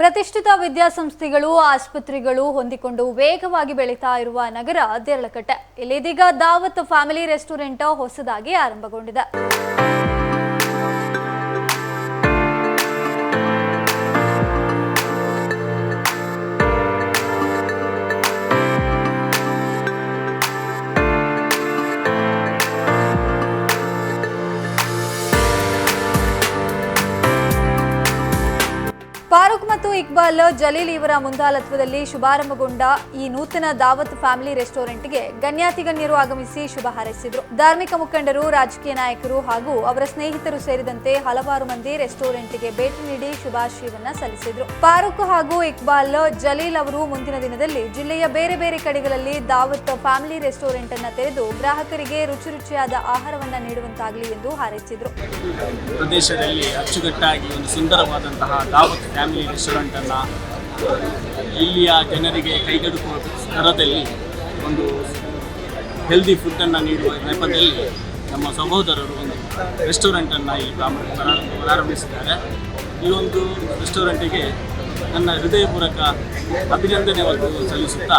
ಪ್ರತಿಷ್ಠಿತ ವಿದ್ಯಾಸಂಸ್ಥೆಗಳು, ಆಸ್ಪತ್ರೆಗಳು ಹೊಂದಿಕೊಂಡು ವೇಗವಾಗಿ ಬೆಳೀತಾ ಇರುವ ನಗರ ದೇರಳಕಟ್ಟೆ ಇಲ್ಲಿದೀಗ ದಾವತ್ ಫ್ಯಾಮಿಲಿ ರೆಸ್ಟೋರೆಂಟ್ ಹೊಸದಾಗಿ ಆರಂಭಗೊಂಡಿದೆ. ಫಾರೂಕ್ ಮತ್ತು ಇಕ್ಬಾಲ್ ಜಲೀಲ್ ಇವರ ಮುಂದಾಳತ್ವದಲ್ಲಿ ಶುಭಾರಂಭಗೊಂಡ ಈ ನೂತನ ದಾವತ್ ಫ್ಯಾಮಿಲಿ ರೆಸ್ಟೋರೆಂಟ್ಗೆ ಗಣ್ಯಾತಿಗಣ್ಯರು ಆಗಮಿಸಿ ಶುಭ ಹಾರೈಸಿದರು. ಧಾರ್ಮಿಕ ಮುಖಂಡರು, ರಾಜಕೀಯ ನಾಯಕರು ಹಾಗೂ ಅವರ ಸ್ನೇಹಿತರು ಸೇರಿದಂತೆ ಹಲವಾರು ಮಂದಿ ರೆಸ್ಟೋರೆಂಟ್ಗೆ ಭೇಟಿ ನೀಡಿ ಶುಭಾಶಯವನ್ನ ಸಲ್ಲಿಸಿದರು. ಫಾರೂಕ್ ಹಾಗೂ ಇಕ್ಬಾಲ್ ಜಲೀಲ್ ಅವರು ಮುಂದಿನ ದಿನದಲ್ಲಿ ಜಿಲ್ಲೆಯ ಬೇರೆ ಬೇರೆ ಕಡೆಗಳಲ್ಲಿ ದಾವತ್ ಫ್ಯಾಮಿಲಿ ರೆಸ್ಟೋರೆಂಟ್ ಅನ್ನ ತೆರೆದು ಗ್ರಾಹಕರಿಗೆ ರುಚಿ ರುಚಿಯಾದ ಆಹಾರವನ್ನ ನೀಡುವಂತಾಗಲಿ ಎಂದು ಹಾರೈಸಿದರು. ಪ್ರದೇಶದಲ್ಲಿ ಅಚ್ಚುಕಟ್ಟಾಗಿ ಒಂದು ಸುಂದರವಾದಂತಹ ದಾವತ್ ಫ್ಯಾಮಿಲಿ ರೆಸ್ಟೋರೆಂಟನ್ನು ಇಲ್ಲಿಯ ಜನರಿಗೆ ಕೈಗೆಟುಕುವ ದರದಲ್ಲಿ ಒಂದು ಹೆಲ್ದಿ ಫುಡ್ಡನ್ನು ನೀಡುವ ನೆಪದಲ್ಲಿ ನಮ್ಮ ಸಹೋದರರು ಒಂದು ರೆಸ್ಟೋರೆಂಟನ್ನು ಪ್ರಾರಂಭ- ಪ್ರಾರಂಭಿಸಿದ್ದಾರೆ. ಈ ಒಂದು ರೆಸ್ಟೋರೆಂಟಿಗೆ ನನ್ನ ಹೃದಯಪೂರ್ವಕ ಅಭಿನಂದನೆ ಒಂದು ಸಲ್ಲಿಸುತ್ತಾ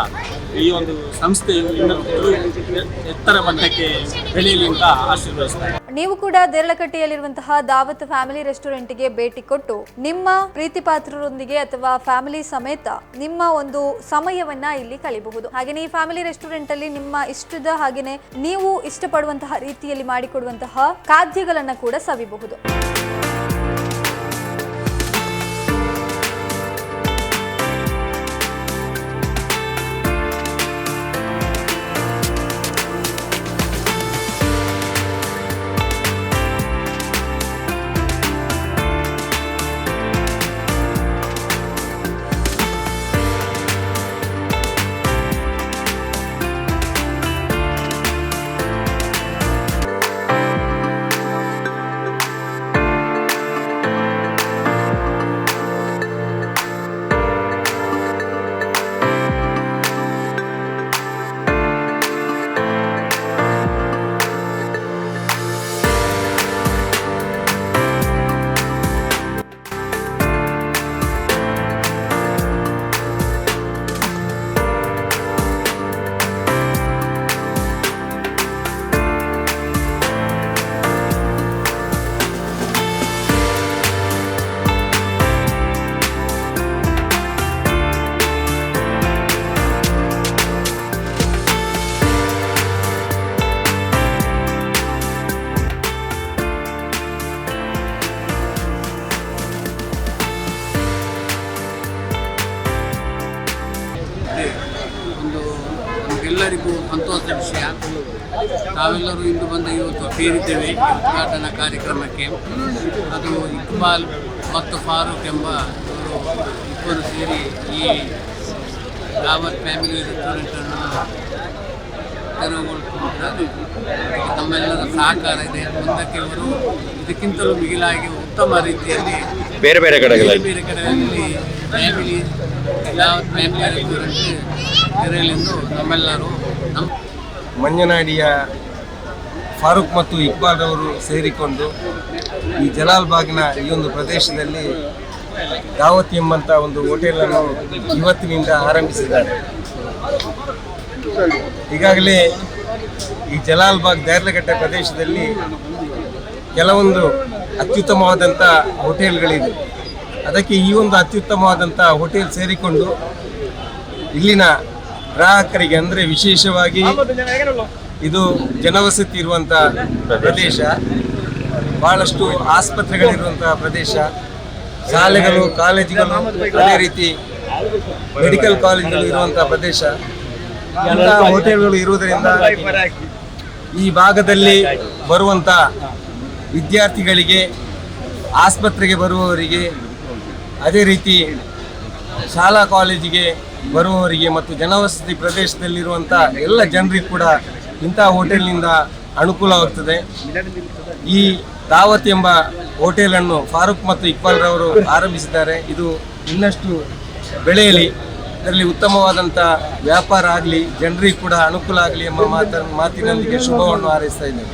ಈ ಒಂದು ಸಂಸ್ಥೆಯು ಇನ್ನೂ ಎತ್ತರ ಮಟ್ಟಕ್ಕೆ ಬೆಳೆಯಲಿ ಅಂತ ನೀವು ಕೂಡ ದೇರಳಕಟ್ಟೆಯಲ್ಲಿರುವಂತಹ ದಾವತ್ ಫ್ಯಾಮಿಲಿ ರೆಸ್ಟೋರೆಂಟ್ಗೆ ಭೇಟಿ ಕೊಟ್ಟು ನಿಮ್ಮ ಪ್ರೀತಿಪಾತ್ರರೊಂದಿಗೆ ಅಥವಾ ಫ್ಯಾಮಿಲಿ ಸಮೇತ ನಿಮ್ಮ ಒಂದು ಸಮಯವನ್ನ ಇಲ್ಲಿ ಕಳಿಬಹುದು ಹಾಗೆಯೇ ಈ ಫ್ಯಾಮಿಲಿ ರೆಸ್ಟೋರೆಂಟ್ ಅಲ್ಲಿ ನಿಮ್ಮ ಇಷ್ಟದ ಹಾಗೆಯೇ ನೀವು ಇಷ್ಟಪಡುವಂತಹ ರೀತಿಯಲ್ಲಿ ಮಾಡಿಕೊಡುವಂತಹ ಖಾದ್ಯಗಳನ್ನ ಕೂಡ ಸವಿಬಹುದು ನಮಗೆಲ್ಲರಿಗೂ ಸಂತೋಷದ ವಿಷಯ. ತಾವೆಲ್ಲರೂ ಇಂದು ಬಂದು ಇವತ್ತು ಸೇರಿದ್ದೇವೆ ಉದ್ಘಾಟನಾ ಕಾರ್ಯಕ್ರಮಕ್ಕೆ. ಅದು ಇಕ್ಬಾಲ್ ಮತ್ತು ಫಾರೂಕ್ ಎಂಬ ಇವರು ಇಬ್ಬರು ಸೇರಿ ಈ ರಾವತ್ ಫ್ಯಾಮಿಲಿ ರೆಸ್ಟೋರೆಂಟನ್ನು ತೆರವುಗೊಳಿಸಿದ್ದಾರೆ. ನಮ್ಮೆಲ್ಲರ ಸಹಕಾರ ಇದೆ. ಮುಂದಕ್ಕೆ ಇವರು ಇದಕ್ಕಿಂತಲೂ ಮಿಗಿಲಾಗಿ ಉತ್ತಮ ರೀತಿಯಲ್ಲಿ ಬೇರೆ ಬೇರೆ ಬೇರೆ ಕಡೆಗಳಲ್ಲಿ. ಬೇರೆ ಕಡೆಗಳಲ್ಲಿ ಫ್ಯಾಮಿಲಿ ರಾವತ್ ಫ್ಯಾಮಿಲಿ ರೆಸ್ಟೋರೆಂಟ್ ತೆರೆಯಲೆಂದು ನಮ್ಮೆಲ್ಲರೂ ನಮ್ಮ ಮಂಜನಾಡಿಯ ಫಾರೂಕ್ ಮತ್ತು ಇಕ್ಬಾಲ್ ಅವರು ಸೇರಿಕೊಂಡು ಈ ಜಲಾಲ್ ಬಾಗ್ನ ಈ ಒಂದು ಪ್ರದೇಶದಲ್ಲಿ ದಾವತ್ ಎಂಬಂಥ ಒಂದು ಹೋಟೆಲನ್ನು ಇವತ್ತಿನಿಂದ ಆರಂಭಿಸಿದ್ದಾರೆ. ಈಗಾಗಲೇ ಈ ಜಲಾಲ್ ಬಾಗ್ ದೇರ್ಲಘಟ್ಟ ಪ್ರದೇಶದಲ್ಲಿ ಕೆಲವೊಂದು ಅತ್ಯುತ್ತಮವಾದಂಥ ಹೋಟೆಲ್ಗಳಿದೆ ಅದಕ್ಕೆ ಈ ಒಂದು ಅತ್ಯುತ್ತಮವಾದಂಥ ಹೋಟೆಲ್ ಸೇರಿಕೊಂಡು ಇಲ್ಲಿನ ಗ್ರಾಹಕರಿಗೆ ಅಂದ್ರೆ ವಿಶೇಷವಾಗಿ ಇದು ಜನವಸತಿ ಇರುವಂತ ಪ್ರದೇಶ. ಬಹಳಷ್ಟು ಆಸ್ಪತ್ರೆಗಳಿರುವಂತಹ ಪ್ರದೇಶ. ಶಾಲೆಗಳು ಕಾಲೇಜುಗಳು ಅದೇ ರೀತಿ ಮೆಡಿಕಲ್ ಕಾಲೇಜುಗಳು ಇರುವಂತಹ ಪ್ರದೇಶ. ಎಲ್ಲ ಹೋಟೆಲ್ಗಳು ಇರುವುದರಿಂದ ಈ ಭಾಗದಲ್ಲಿ ಬರುವಂಥ ವಿದ್ಯಾರ್ಥಿಗಳಿಗೆ ಆಸ್ಪತ್ರೆಗೆ ಬರುವವರಿಗೆ ಅದೇ ರೀತಿ ಶಾಲಾ ಕಾಲೇಜಿಗೆ ಬರುವವರಿಗೆ ಮತ್ತು ಜನವಸತಿ ಪ್ರದೇಶದಲ್ಲಿರುವಂಥ ಎಲ್ಲ ಜನರಿಗೂ ಕೂಡ ಇಂತಹ ಹೋಟೆಲ್ನಿಂದ ಅನುಕೂಲವಾಗ್ತದೆ ಈ ದಾವತ್ ಎಂಬ ಹೋಟೆಲನ್ನು ಫಾರೂಕ್ ಮತ್ತು ಇಕ್ಬಾಲ್ ರವರು ಆರಂಭಿಸಿದ್ದಾರೆ. ಇದು ಇನ್ನಷ್ಟು ಬೆಳೆಯಲಿ, ಇದರಲ್ಲಿ ಉತ್ತಮವಾದಂಥ ವ್ಯಾಪಾರ ಆಗಲಿ, ಜನರಿಗೆ ಕೂಡ ಅನುಕೂಲ ಆಗಲಿ ಎಂಬ ಮಾತನ್ನು ಮಾತಿನೊಂದಿಗೆ ಶುಭವನ್ನು ಹಾರೈಸ್ತಾ ಇದ್ದೇನೆ.